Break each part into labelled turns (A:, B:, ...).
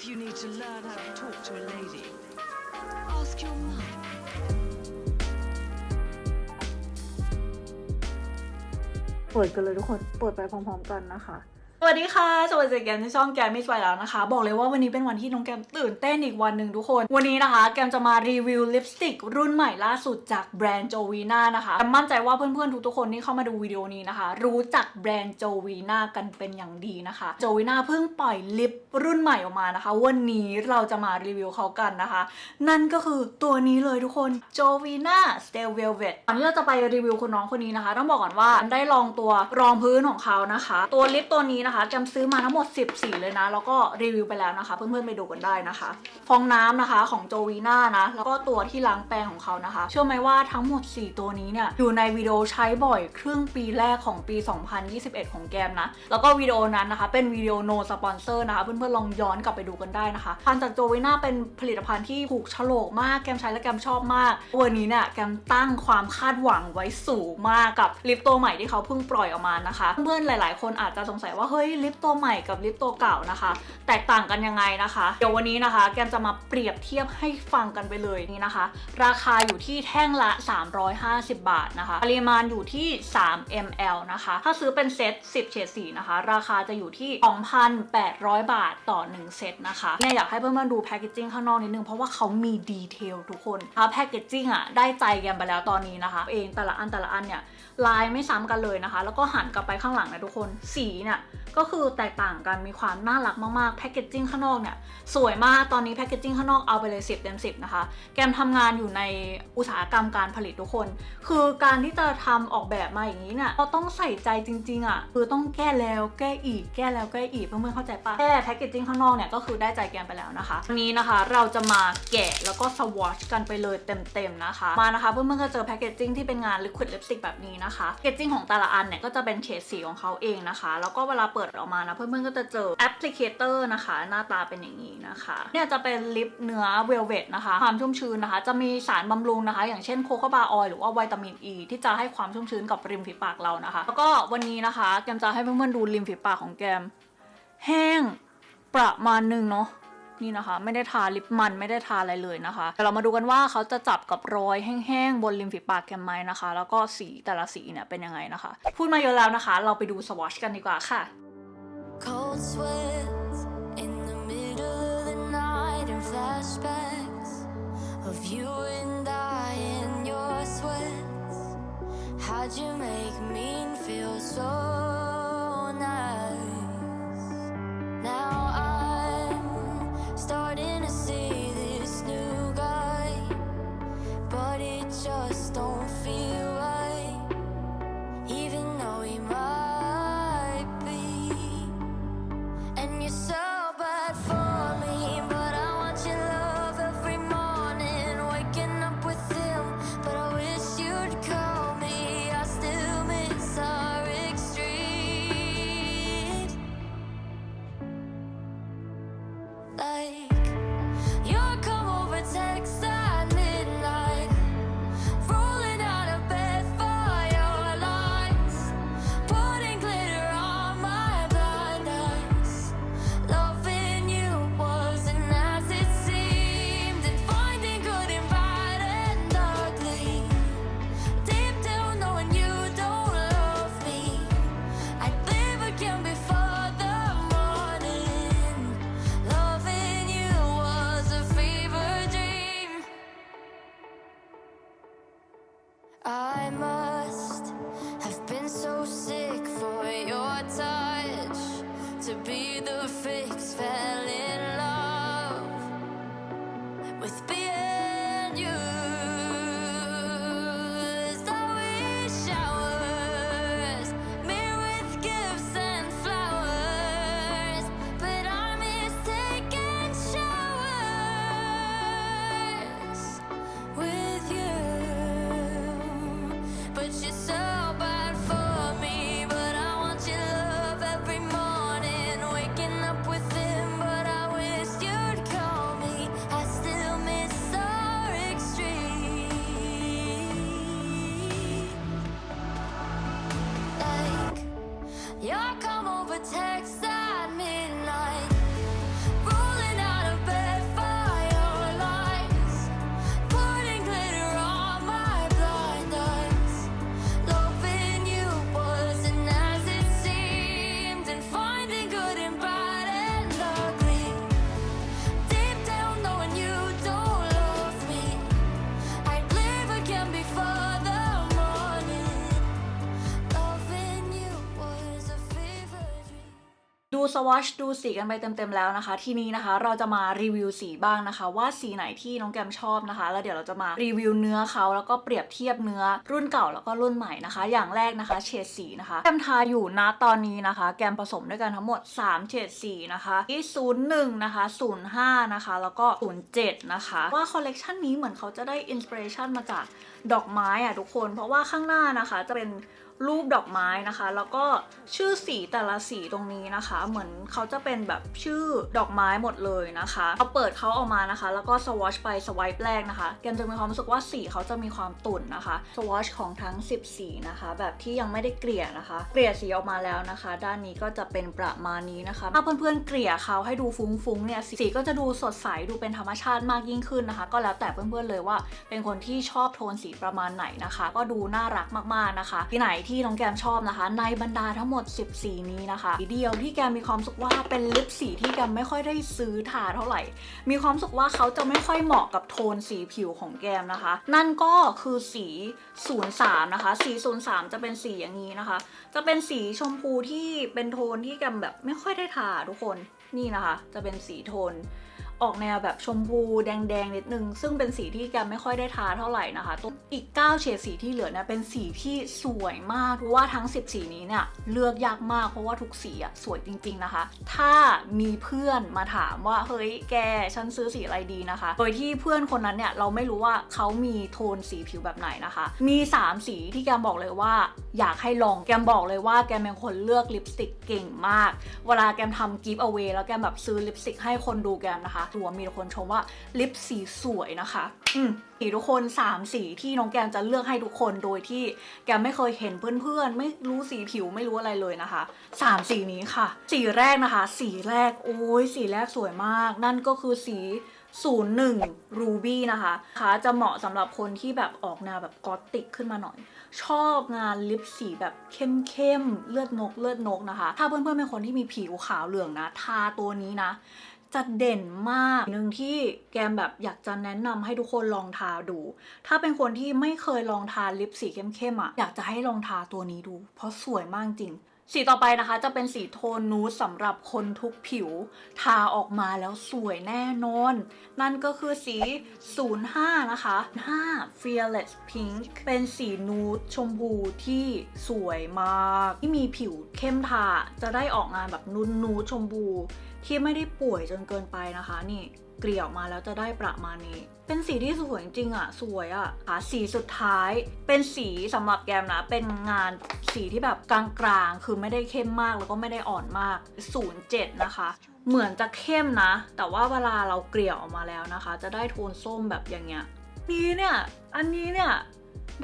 A: If you need to learn how to talk to a lady, ask your mum.
B: เปิดกันเลยทุกคน เปิดไปพร้อมๆกันนะคะ
C: วัสดีค่ะ สวัสดีแกมที่ช่องแกมมิสไปแล้วนะคะ บอกเลยว่าวันนี้เป็นวันที่น้องแกมตื่นเต้นอีกวันหนึ่งทุกคน วันนี้นะคะ แกมจะมารีวิวลิปสติกรุ่นใหม่ล่าสุดจากแบรนด์โจวีนานะคะแกมมั่นใจว่าเพื่อนๆทุกๆคนที่เข้ามาดูวิดีโอนี้นะคะ รู้จักแบรนด์โจวีนากันเป็นอย่างดีนะคะโจวีนาเพิ่งปล่อยลิปรุ่นใหม่ออกมานะคะ วันนี้เราจะมารีวิวเขากันนะคะ นั่นก็คือตัวนี้เลยทุกคนโจวีนา Stay Velvet ก่อนที่เราจะไปรีวิวคุณน้องคนนี้นะคะ ต้องบอกก่อนว่าได้ลองตัวรองพื้นของเขานะคะ ตัวลิปตัวนี้นะคะแกมซื้อมาทั้งหมด 10 สีเลยนะ แล้วก็รีวิวไปแล้วนะคะ เพื่อนๆไปดูกันได้นะคะ ฟองน้ำนะคะของโจวีน่านะ แล้วก็ตัวที่ล้างแปรงของเขานะคะ เชื่อไหมว่าทั้งหมด 4 ตัวนี้เนี่ยอยู่ในวิดีโอใช้บ่อยครึ่งปีแรกของปี 2021 ของแกมนะ แล้วก็วิดีโอนั้นนะคะ เป็นวิดีโอ no sponsor นะคะ เพื่อนๆลองย้อนกลับไปดูกันได้นะคะพันจากโจวีน่าเป็นผลิตภัณฑ์ที่ถูกโฉลกมากแกมใช้และแกมชอบมากวันนี้เนี่ยแกมตั้งความคาดหวังไว้สูงมากกับลิปตัวใหม่ที่เขาเพิ่งปล่อยออกมานะคะ เพื่อนๆหลาย ๆ คนอาจจะสงสัยว่าเฮ้ยลิปตัวใหม่กับลิปตัวเก่านะคะ แตกต่างกันยังไงนะคะ เดี๋ยววันนี้นะคะ แกมจะมาเปรียบเทียบให้ฟังกันไปเลยนี่นะคะ ราคาอยู่ที่แท่งละ 350 บาทนะคะ ปริมาณอยู่ที่ 3 ml นะคะ ถ้าซื้อเป็นเซต 10 เฉดสีนะคะ ราคาจะอยู่ที่ 2,800 บาทต่อ 1 เซตนะคะเนี่ยอยากให้เพื่อนๆดูแพคเกจจิ้งข้างนอกนิดนึง เพราะว่าเขามีดีเทลทุกคนถ้าแพคเกจจิ้งอะได้ใจแกมไปแล้วตอนนี้นะคะ เองแต่ละอันแต่ละอันเนี่ยลายไม่ซ้ำกันเลยนะคะ แล้วก็หันกลับไปข้างหลังนะทุกคน สีเนี่ย ก็คือแตกต่างกันมีความน่ารักมากๆแพคเกจจิ้งข้างนอกเนี่ยสวยมากตอนนี้แพคเกจจิ้งข้างนอกเอาไปเลย 10 เต็ม 10 นะคะ แกมทำงานอยู่ในอุตสาหกรรมการผลิตทุกคน คือการที่จะทำออกแบบมาอย่างนี้เนี่ยเราต้องใส่ใจจริง ๆอะ่ะคือต้องแก้แล้วแก้อีกแก้แล้วแก้อีกเพื่อนๆเข้าใจปะแค่แพคเกจจิ้งข้างนอกเนี่ยก็คือได้ใจแกมไปแล้วนะคะวันนี้นะคะเราจะมาแกะแล้วก็สวอชกันไปเลยเต็มๆนะคะ มานะคะเพื่อนๆก็เจอแพคเกจจิ้งที่เป็นงาน liquid lipstick แบบนี้นะคะแพคเกจจิ้งของแต่ละอันเนี่ยก็จะเป็นเฉดสีของเขาเองนะคะ แล้วก็เวลาเปิดออกมานะเพื่อนๆก็จะเจอแอปพลิเคเตอร์นะคะ หน้าตาเป็นอย่างนี้นะคะเนี่ยจะเป็นลิปเนื้อเวลเวตนะคะ ความชุ่มชื้นนะคะ จะมีสารบำรุงนะคะ อย่างเช่นโคโคบาออยล์หรือว่าวิตามินอ e, ีที่จะให้ความชุ่มชื้นกับริมฝีปากเรานะคะ แล้วก็วันนี้นะคะแกมจะให้เพื่อนๆดูริมฝีปากของแกม แห้งประมาณหนึ่งเนาะนี่นะคะ ไม่ได้ทาลิปมันไม่ได้ทาอะไรเลยนะคะแต่เรามาดูกันว่าเขาจะจับกับรอยแห้งๆบนริมฝีปากแกมไหมนะคะ แล้วก็สีแต่ละสีเนี่ยเป็นยังไงนะคะ พูดมาเยอะแล้วนะคะ เราไปดูสวอชกันดีกว่าค่ะ
D: Cold sweats in the middle of the night and flashbacks of you and I in your sweats. How'd you make me feel so the fix. Fell in love with
C: วอชดูสีกันไปเต็มๆแล้วนะคะ ทีนี้นะคะเราจะมารีวิวสีบ้างนะคะ ว่าสีไหนที่น้องแกมชอบนะคะ แล้วเดี๋ยวเราจะมารีวิวเนื้อเขาแล้วก็เปรียบเทียบเนื้อรุ่นเก่าแล้วก็รุ่นใหม่นะคะ อย่างแรกนะคะเฉดสีนะคะ แกมทาอยู่ณตอนนี้นะคะ แกมผสมด้วยกันทั้งหมด 3 เฉดสีนะคะที่01นะคะ05นะคะแล้วก็ 07 นะคะ ว่าคอลเลกชันนี้เหมือนเขาจะได้อินสปิเรชันมาจากดอกไม้อะทุกคน เพราะว่าข้างหน้านะคะจะเป็น รูปดอกไม้นะคะ แล้วก็ชื่อสีแต่ละสีตรงนี้นะคะ เหมือนเขาจะเป็นแบบชื่อดอกไม้หมดเลยนะคะพอเปิดเขาออกมานะคะ แล้วก็สวอชไปสวายแรกนะคะแกมจะมีความรู้สึกว่าสีเขาจะมีความตุ่นนะคะสวอชของทั้ง 10 สีนะคะ แบบที่ยังไม่ได้เกลี่ยนะคะ เกลี่ยสีออกมาแล้วนะคะ ด้านนี้ก็จะเป็นประมาณนี้นะคะถ้าเพื่อนๆเกลี่ยเขาให้ดูฟุ้งๆเนี่ยสีก็จะดูสดใสดูเป็นธรรมชาติมากยิ่งขึ้นนะคะ ก็แล้วแต่เพื่อนๆเลยว่า เป็นคนที่ชอบโทนสีประมาณไหนนะคะ ก็ดูน่ารักมากๆนะคะที่ไหนที่น้องแกมชอบนะคะ ในบรรดาทั้งหมด 10 สีนี้นะคะสีเดียวที่แกมมีความสุขว่าเป็นลิปสีที่แกมไม่ค่อยได้ซื้อทาเท่าไหร่ มีความสุขว่าเขาจะไม่ค่อยเหมาะกับโทนสีผิวของแกมนะคะ นั่นก็คือสี 03 นะคะ สี 03 จะเป็นสีอย่างนี้นะคะ จะเป็นสีชมพูที่เป็นโทนที่แกมแบบไม่ค่อยได้ทาทุกคนนี่นะคะ จะเป็นสีโทน ออกแนวแบบชมพูแดงๆนิดนึง ซึ่งเป็นสีที่แกไม่ค่อยได้ทาเท่าไหร่นะคะตัวอีก 9 เฉดสีที่เหลือเนี่ยเป็นสีที่สวยมากเพราะว่าทั้ง 10 สีนี้เนี่ยเลือกยากมากเพราะว่าทุกสีอะสวยจริง ๆนะคะ ถ้ามีเพื่อนมาถามว่าเฮ้ยแกฉันซื้อสีอะไรดีนะคะ โดยที่เพื่อนคนนั้นเนี่ยเราไม่รู้ว่าเขามีโทนสีผิวแบบไหนนะคะ มี 3 สีที่แกบอกเลยว่า อยากให้ลองแกบอกเลยว่าแกเป็นคนเลือกลิปสติกเก่งมาก เวลาแกทำกิฟต์เอาไว้แล้วแกแบบซื้อลิปสติกให้คนดูแกนะคะตัวมีแต่คนชมว่าลิปสีสวยนะคะ อืมสีทุกคน 3 สีที่น้องแกมจะเลือกให้ทุกคนโดยที่แกมไม่เคยเห็นเพื่อนๆ ไม่รู้สีผิวไม่รู้อะไรเลยนะคะ 3 สีนี้ค่ะ สีแรกนะคะ สีแรกโอ้ยสีแรกสวยมาก นั่นก็คือสี01 Ruby นะคะคะจะเหมาะสำหรับคนที่แบบออกแนวแบบกอตติกขึ้นมาหน่อย ชอบงานลิปสีแบบเข้มๆ เลือดนกเลือดนกนะคะ ถ้าเพื่อนๆเป็นคนที่มีผิวขาวเหลืองนะ ทาตัวนี้นะ จะเด่นมากหนึ่งที่แกมแบบอยากจะแนะนำให้ทุกคนลองทาดู ถ้าเป็นคนที่ไม่เคยลองทาลิปสีเข้มๆอะอยากจะให้ลองทาตัวนี้ดู เพราะสวยมากจริง สีต่อไปนะคะ จะเป็นสีโทนนูดสำหรับคนทุกผิว ทาออกมาแล้วสวยแน่นอน นั่นก็คือสี 05 นะคะ 5 Fearless Pink เป็นสีนูดชมพูที่สวยมาก ที่มีผิวเข้มทาจะได้ออกงานแบบนูดนูดชมพู ที่ไม่ได้ป่วยจนเกินไปนะคะ นี่เกลี่ยออกมาแล้วจะได้ประมาณนี้ เป็นสีที่สวยจริงๆอะสวยอะค่ะสีสุดท้าย เป็นสีสำหรับแกมนะ เป็นงานสีที่แบบกลางๆ คือไม่ได้เข้มมากแล้วก็ไม่ได้อ่อนมาก 07 นะคะ เหมือนจะเข้มนะ แต่ว่าเวลาเราเกลี่ยออกมาแล้วนะคะ จะได้โทนส้มแบบอย่างเงี้ยนี่เนี่ย อันนี้เนี่ย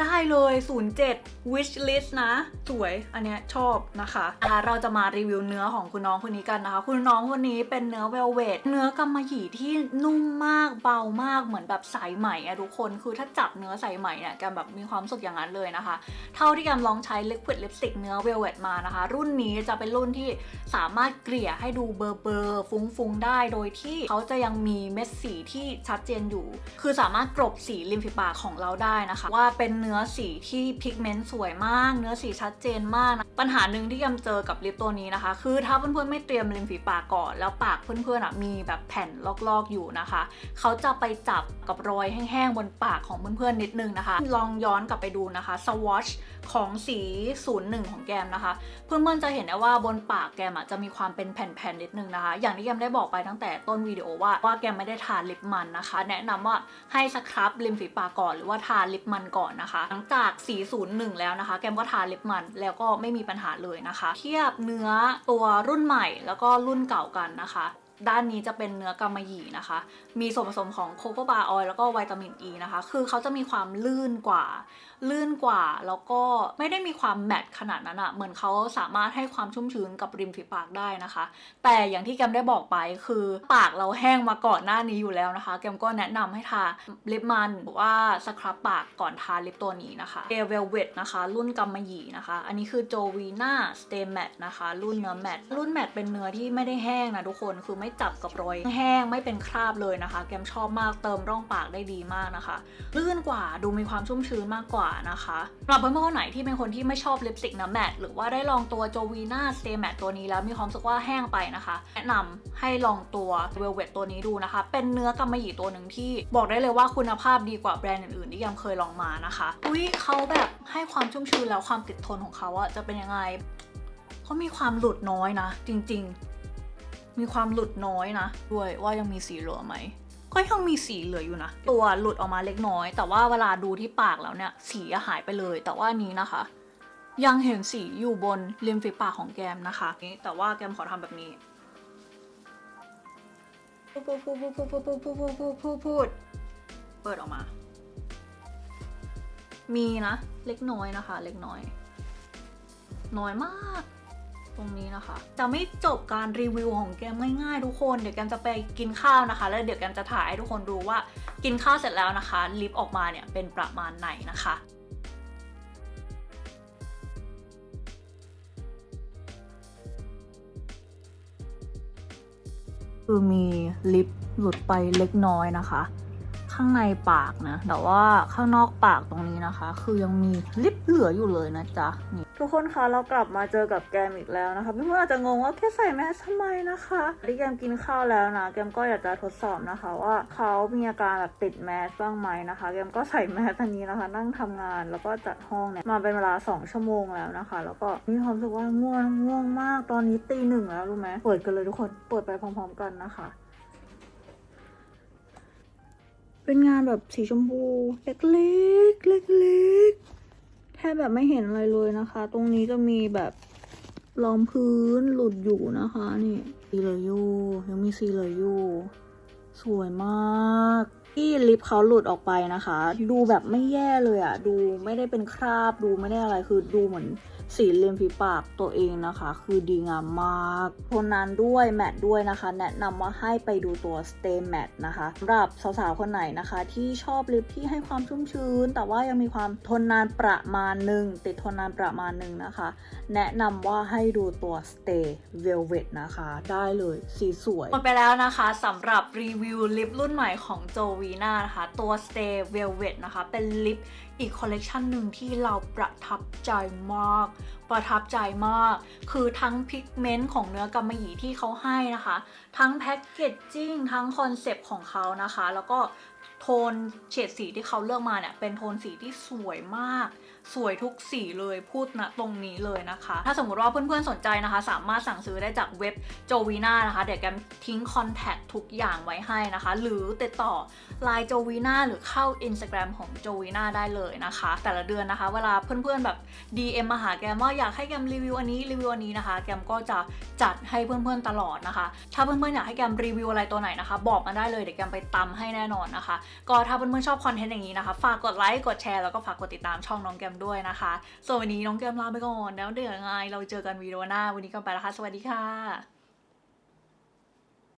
C: ได้เลย 07 wish list นะ สวย อันเนี้ยชอบนะคะอะเราจะมารีวิวเนื้อของคุณน้องคนนี้กันนะคะ คุณน้องคนนี้เป็นเนื้อเวลเวทเนื้อกำมะหยี่ที่นุ่มมากเบามากเหมือนแบบสายไหมอะทุกคน คือถ้าจับเนื้อสายไหมเนี่ยแกแบบมีความสึกอย่างนั้นเลยนะคะ เท่าที่แกลองใช้ liquid lipstick เนื้อเวลเวทมานะคะ รุ่นนี้จะเป็นรุ่นที่สามารถเกลี่ยให้ดูเบอร์เบอร์ฟุ้งๆ ได้ โดยที่เขาจะยังมีเม็ดสีที่ชัดเจนอยู่ คือสามารถกลบสีริมฝีปากของเราได้นะคะ ว่าเป็นเนื้อสีที่พิกเมนต์สวยมาก เนื้อสีชัดเจนมากนะปัญหาหนึ่งที่ยำเจอกับลิปตัวนี้นะคะ คือถ้าเพื่อนๆไม่เตรียมริมฝีปากก่อน แล้วปากเพื่อนๆอะมีแบบแผ่นลอกๆอยู่นะคะ เขาจะไปจับกับรอยแห้งๆบนปากของเพื่อนๆนิดนึงนะคะ ลองย้อนกลับไปดูนะคะสวอช ของสี 01 ของแกมนะคะ เพื่อนๆจะเห็นได้ว่าบนปากแกมอะจะมีความเป็นแผ่นๆนิดนึงนะคะ อย่างที่แกมได้บอกไปตั้งแต่ต้นวิดีโอว่าว่าแกมไม่ได้ทาลิปมันนะคะ แนะนำว่าให้สครับริมฝีปากก่อนหรือว่าทาลิปมันก่อนนะคะ หลังจากสี 01 แล้วนะคะ แกมก็ทาลิปมันแล้วก็ไม่มีปัญหาเลยนะคะ เทียบเนื้อตัวรุ่นใหม่แล้วก็รุ่นเก่ากันนะคะ ด้านนี้จะเป็นเนื้อกำมะหยี่นะคะ มีส่วนผสมของโคโคบาร์ออยล์แล้วก็วิตามินอ e ีนะคะ คือเขาจะมีความลื่นกว่า ลื่นกว่า แล้วก็ไม่ได้มีความแมตต์ขนาดนั้นอะเหมือนเขาสามารถให้ความชุ่มชื้นกับริมฝีปากได้นะคะ แต่อย่างที่แกมได้บอกไปคือปากเราแห้งมาก่อนหน้านี้อยู่แล้วนะคะ แกมก็แนะนำให้ทาลิปมันหรือว่าสครับปากก่อนทาลิปตัวนี้นะคะเอเวลเวตนะคะ รุ่นกำมะหยี่นะคะ อันนี้คือโจวีน่าสเตมแมตนะคะ รุ่นเนื้อแมตรุ่นแมตเป็นเนื้อที่ไม่ได้แห้งนะทุกคนคือไม่จับกับรอยแห้งไม่เป็นคราบเลยนะคะ แกมชอบมากเติมร่องปากได้ดีมากนะคะลื่นกว่าดูมีความชุ่มชื้นมากกว่านะคะสำหรับเพื่อนๆคนไหนที่เป็นคนที่ไม่ชอบลิปสติกน้ำแมทหรือว่าได้ลองตัวโจวีนาสเตแมทตัวนี้แล้วมีความรู้สึกว่าแห้งไปนะคะ แนะนำให้ลองตัวเวลเวตตัวนี้ดูนะคะ เป็นเนื้อกำมะหยี่ตัวหนึ่งที่บอกได้เลยว่าคุณภาพดีกว่าแบรนด์อื่นๆที่ยังเคยลองมานะคะอุ้ยเขาแบบให้ความชุ่มชื้นแล้วความติดทนของเขาอะจะเป็นยังไงเขามีความหลุดน้อยนะ จริง ๆ มีความหลุดน้อยนะ ด้วยว่ายังมีสีเหลือไหม ก็ยังมีสีเหลืออยู่นะ ตัวหลุดออกมาเล็กน้อย แต่ว่าเวลาดูที่ปากแล้วเนี่ย สีหายไปเลย แต่ว่านี้นะคะ ยังเห็นสีอยู่บนริมฝีปากของแกมนะคะนี่แต่ว่าแกมขอทำแบบนี้พูดพูดพูดพูดพูดพูดพูดพูดพูดพูดพูดเปิดออกมา มีนะ เล็กน้อยนะคะ เล็กน้อย น้อยมาก ตรงนี้นะคะ จะไม่จบการรีวิวของแกมง่ายๆ ทุกคน เดี๋ยวแกมจะไปกินข้าวนะคะ แล้วเดี๋ยวแกมจะถ่ายให้ทุกคนดูว่ากินข้าวเสร็จแล้วนะคะ ลิปออกมาเนี่ยเป็นประมาณไหนนะคะคือมีลิปหลุดไปเล็กน้อยนะคะ ข้างในปากนะ แต่ว่าข้างนอกปากตรงนี้นะคะ คือยังมีลิปเหลืออยู่เลยนะจ๊ะนี่
B: ทุกคนคะเรากลับมาเจอกับแกมอีกแล้วนะคะเพื่อนๆอาจจะงงว่าแค่ใส่แมสทำไมนะคะที่แกมกินข้าวแล้วนะแกมก็อยากจะทดสอบนะคะ ว่าเขามีอาการแบบติดแมสบ้างไหมนะคะแกมก็ใส่แมสอันนี้นะคะ นั่งทำงานแล้วก็จัดห้องเนี่ยมาเป็นเวลาสองชั่วโมงแล้วนะคะ แล้วก็มีความรู้สึกว่าง่วงง่วงมากตอนนี้ตีหนึ่งแล้วรู้ไหมเปิดกันเลยทุกคนเปิดไปพร้อม ๆ กันนะคะ เป็นงานแบบสีชมพู เล็กๆเล็กๆแทบแบบไม่เห็นอะไรเลยนะคะ ตรงนี้จะมีแบบรองพื้นหลุดอยู่นะคะ นี่สีเหลยอยู่ยังมีสีเหลยอยู่ สวยมาก ที่ลิปเขาหลุดออกไปนะคะ ดูแบบไม่แย่เลยอะดูไม่ได้เป็นคราบดูไม่ได้อะไรคือดูเหมือน สีริมฝีปากตัวเองนะคะ คือดีงามมากทนนานด้วยแมตต์ด้วยนะคะ แนะนำว่าให้ไปดูตัว Stay Matte นะคะสำหรับสาวๆ คนไหนนะคะ ที่ชอบลิปที่ให้ความชุ่มชื้น แต่ว่ายังมีความทนนานประมาณหนึ่งติดทนนานประมาณหนึ่งนะคะ แนะนำว่าให้ดูตัว Stay Velvet นะคะ ได้เลยสีสวย
C: หมดไปแล้วนะคะสำหรับรีวิวลิปรุ่นใหม่ของโจวีนานะคะ ตัว Stay Velvet นะคะ เป็นลิป อีกคอลเลกชันหนึ่งที่เราประทับใจมาก ประทับใจมาก คือทั้งพิกเมนต์ของเนื้อกำมะหยี่ที่เขาให้นะคะ ทั้งแพ็กเกจจิ้งทั้งคอนเซปต์ของเขานะคะ แล้วก็โทนเฉดสีที่เขาเลือกมาเนี่ย เป็นโทนสีที่สวยมาก สวยทุกสีเลยพูดนะตรงนี้เลยนะคะ ถ้าสมมติว่าเพื่อนๆสนใจนะคะ สามารถสั่งซื้อได้จากเว็บโจวีนานะคะ เดี๋ยวแกมทิ้งคอนแทคทุกอย่างไว้ให้นะคะ หรือติดต่อไลน์โจวีนาหรือเข้า Instagram ของโจวีนาได้เลยนะคะ แต่ละเดือนนะคะ เวลาเพื่อนๆแบบ DM มาหาแกมว่าอยากให้แกมรีวิวอันนี้รีวิวอันนี้นะคะ แกมก็จะจัดให้เพื่อนๆตลอดนะคะ ถ้าเพื่อนๆอยากให้แกมรีวิวอะไรตัวไหนนะคะ บอกมาได้เลยเดี๋ยวแกมไปตำให้แน่นอนนะคะ ก็ถ้าเพื่อนๆชอบคอนเทนต์อย่างนี้นะคะ ฝากกดไลค์กดแชร์แล้วก็ฝากกดติดตามช่องน้องแกมด้วยนะคะ ส่วนวันนี้น้องเกมลาไปก่อนแล้วเดี๋ยวยังไงเราเจอกันวีดีโอหน้าวันนี้ก็ไปแล้วค่ะ สวัสดีค่ะ